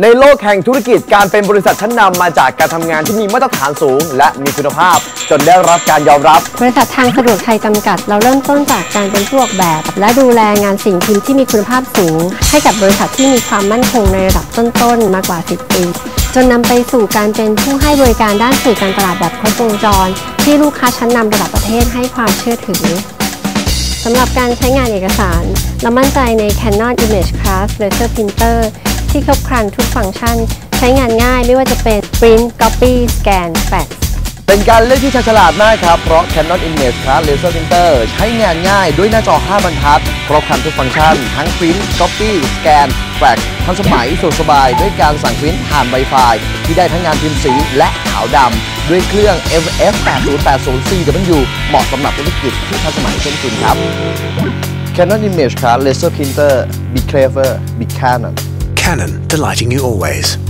ในโลกแห่งธุรกิจการเป็นบริษัทชั้นนำมาจากการทำงานที่มีมาตรฐานสูง และมีคุณภาพ จนได้รับการยอมรับ บริษัททางสะดวกไทยจำกัด เราเริ่มต้นจากการเป็นผู้ออกแบบ และดูแลงานสิ่งพิมพ์ที่มีคุณภาพสูง ให้กับบริษัทที่มีความมั่นคงในระดับต้นๆมากว่า 10 ปี จนนำไปสู่การเป็นผู้ให้บริการด้านสื่อการตลาดแบบครบวงจร ที่ลูกค้าชั้นนำระดับประเทศให้ความเชื่อถือสำหรับการใช้งานเอกสาร เรามั่นใจใน Canon Image Class Laser Printer ที่ครบครันทุกฟังก์ชัน ใช้งานง่ายไม่ว่าจะเป็น Print Copy Scan Fax เป็นการเลือกที่ชาญฉลาดมากครับ เพราะ Canon Image Class Laser Printer ใช้งานง่ายด้วยหน้าจอ 5 บรรทัด ครบครันทุกฟังก์ชัน ทั้ง Print Copy Scan Fax ทันสมัยสะดวกสบายด้วยการสั่งพิมพ์ผ่าน Wi-Fi ที่ได้ทั้งงานพิมพ์สีและขาวดำด้วยเครื่อง FF 8080 CW เหมาะสำหรับธุรกิจที่ทันสมัยเช่นคุณครับ Canon Image Class Laser Printer Be clever Be Canon Canon, delighting you always.